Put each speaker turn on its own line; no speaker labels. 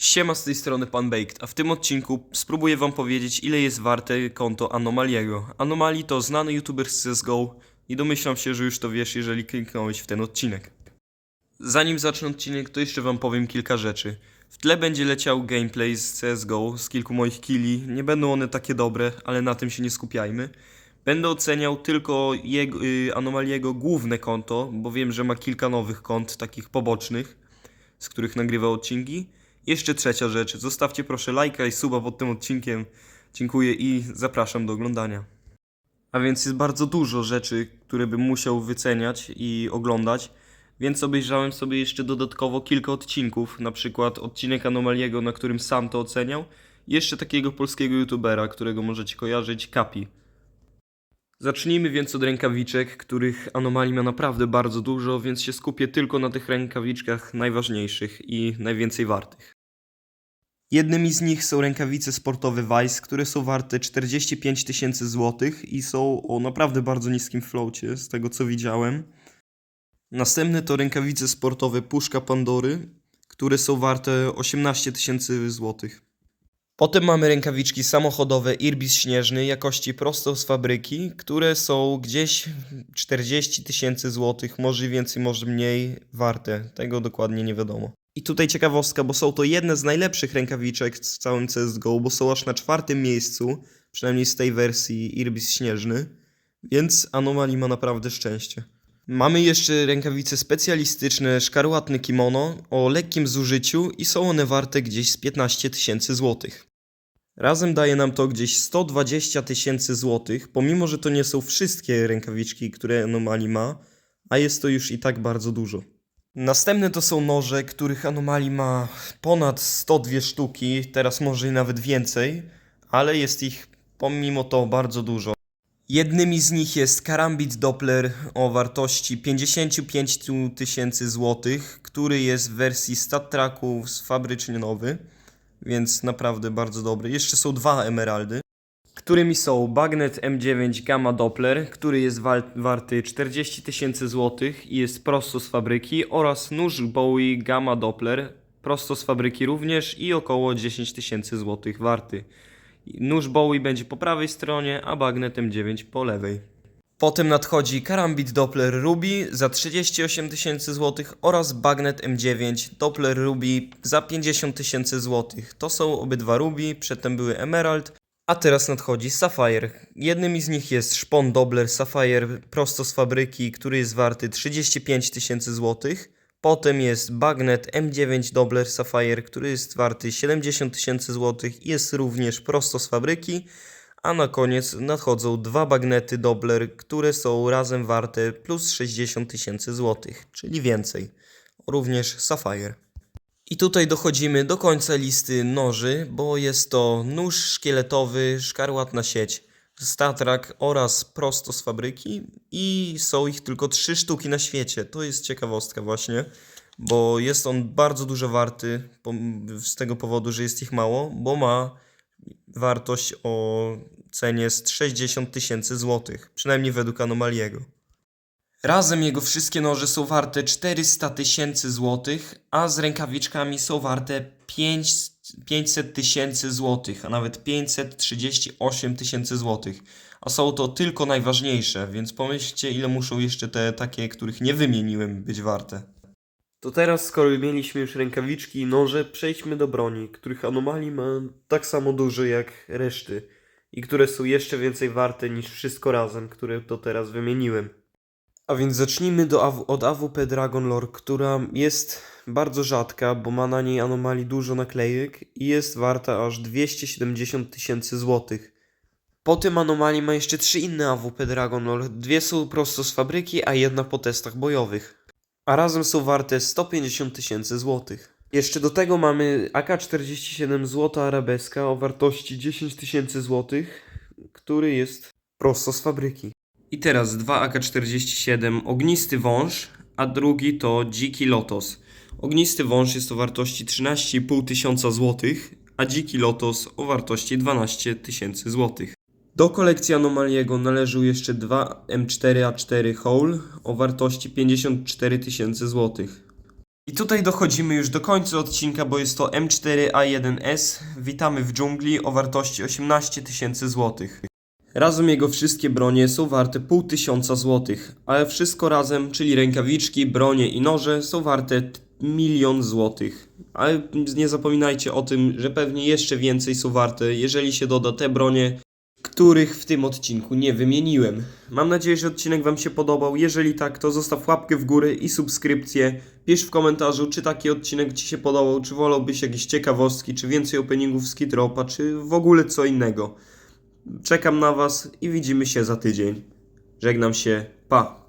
Siema z tej strony Pan Baked, a w tym odcinku spróbuję wam powiedzieć ile jest warte konto Anomaliego. Anomalii to znany youtuber z CSGO i domyślam się, że już to wiesz, jeżeli kliknąłeś w ten odcinek. Zanim zacznę odcinek, to jeszcze wam powiem kilka rzeczy. W tle będzie leciał gameplay z CSGO, z kilku moich killi. Nie będą one takie dobre, ale na tym się nie skupiajmy. Będę oceniał tylko jego, y, Anomaliego główne konto, bo wiem, że ma kilka nowych kont, takich pobocznych, z których nagrywa odcinki. Jeszcze trzecia rzecz, zostawcie proszę lajka i suba pod tym odcinkiem. Dziękuję i zapraszam do oglądania. A więc jest bardzo dużo rzeczy, które bym musiał wyceniać i oglądać, więc obejrzałem sobie jeszcze dodatkowo kilka odcinków, na przykład odcinek Anomaliego, na którym sam to oceniał, i jeszcze takiego polskiego youtubera, którego możecie kojarzyć, Kapi. Zacznijmy więc od rękawiczek, których anomalii ma naprawdę bardzo dużo, więc się skupię tylko na tych rękawiczkach najważniejszych i najwięcej wartych. Jednymi z nich są rękawice sportowe Vice, które są warte 45 tysięcy złotych i są o naprawdę bardzo niskim floacie, z tego co widziałem. Następne to rękawice sportowe Puszka Pandory, które są warte 18 tysięcy złotych. Potem mamy rękawiczki samochodowe Irbis Śnieżny jakości prosto z fabryki, które są gdzieś 40 tysięcy złotych, może więcej, może mniej warte. Tego dokładnie nie wiadomo. I tutaj ciekawostka, bo są to jedne z najlepszych rękawiczek w całym CSGO, bo są aż na czwartym miejscu, przynajmniej z tej wersji Irbis Śnieżny, więc Anomalii ma naprawdę szczęście. Mamy jeszcze rękawice specjalistyczne szkarłatne kimono o lekkim zużyciu i są one warte gdzieś z 15 tysięcy złotych. Razem daje nam to gdzieś 120 tysięcy złotych, pomimo że to nie są wszystkie rękawiczki, które Anomalii ma, a jest to już i tak bardzo dużo. Następne to są noże, których Anomalii ma ponad 102 sztuki, teraz może i nawet więcej, ale jest ich pomimo to bardzo dużo. Jednymi z nich jest Karambit Doppler o wartości 55 tysięcy złotych, który jest w wersji Stat Tracku z fabrycznie nowy, więc naprawdę bardzo dobry. Jeszcze są dwa emeraldy, którymi są Bagnet M9 Gamma Doppler, który jest wal- warty 40 tysięcy złotych i jest prosto z fabryki oraz nóż Bowie Gamma Doppler, prosto z fabryki również i około 10 tysięcy złotych warty. Nóż Bowie będzie po prawej stronie, a Bagnet M9 po lewej. Potem nadchodzi Karambit Doppler Ruby za 38 tysięcy złotych oraz Bagnet M9 Doppler Ruby za 50 tysięcy złotych. To są obydwa Ruby, przedtem były Emerald, a teraz nadchodzi Sapphire. Jednymi z nich jest szpon Doppler Sapphire prosto z fabryki, który jest warty 35 tysięcy złotych. Potem jest Bagnet M9 Doppler Sapphire, który jest warty 70 tysięcy złotych i jest również prosto z fabryki. A na koniec nadchodzą dwa bagnety Doppler, które są razem warte plus 60 tysięcy złotych, czyli więcej. Również Sapphire. I tutaj dochodzimy do końca listy noży, bo jest to nóż szkieletowy, szkarłatna sieć, statrak oraz prosto z fabryki i są ich tylko trzy sztuki na świecie. To jest ciekawostka właśnie, bo jest on bardzo dużo warty z tego powodu, że jest ich mało, bo ma wartość o cenie z 60 tysięcy złotych, przynajmniej według Anomaliego. Razem jego wszystkie noże są warte 400 tysięcy złotych, a z rękawiczkami są warte 5, 500 tysięcy złotych, a nawet 538 tysięcy złotych. A są to tylko najważniejsze, więc pomyślcie ile muszą jeszcze te takie, których nie wymieniłem, być warte. To teraz, skoro mieliśmy już rękawiczki i noże, przejdźmy do broni, których anomalii ma tak samo dużo jak reszty i które są jeszcze więcej warte niż wszystko razem, które to teraz wymieniłem. A więc zacznijmy do od AWP Dragon Lore, która jest bardzo rzadka, bo ma na niej anomalii dużo naklejek i jest warta aż 270 tysięcy złotych. Po tym anomalii ma jeszcze trzy inne AWP Dragon Lore. Dwie są prosto z fabryki, a jedna po testach bojowych. A razem są warte 150 tysięcy złotych. Jeszcze do tego mamy AK-47 Złota Arabeska o wartości 10 tysięcy złotych, który jest prosto z fabryki. I teraz dwa AK-47 Ognisty Wąż, a drugi to Dziki Lotos. Ognisty Wąż jest o wartości 13,5 tysiąca złotych, a Dziki Lotos o wartości 12 tysięcy złotych. Do kolekcji Anomaliego należą jeszcze dwa M4A4 Hole o wartości 54 tysięcy złotych. I tutaj dochodzimy już do końca odcinka, bo jest to M4A1S. Witamy w dżungli o wartości 18 tysięcy złotych. Razem jego wszystkie bronie są warte pół tysiąca złotych, ale wszystko razem, czyli rękawiczki, bronie i noże są warte milion złotych. Ale nie zapominajcie o tym, że pewnie jeszcze więcej są warte, jeżeli się doda te bronie, których w tym odcinku nie wymieniłem. Mam nadzieję, że odcinek Wam się podobał. Jeżeli tak, to zostaw łapkę w górę i subskrypcję. Pisz w komentarzu, czy taki odcinek Ci się podobał, czy wolałbyś jakieś ciekawostki, czy więcej openingów z Kitropa, czy w ogóle co innego. Czekam na Was i widzimy się za tydzień. Żegnam się, pa!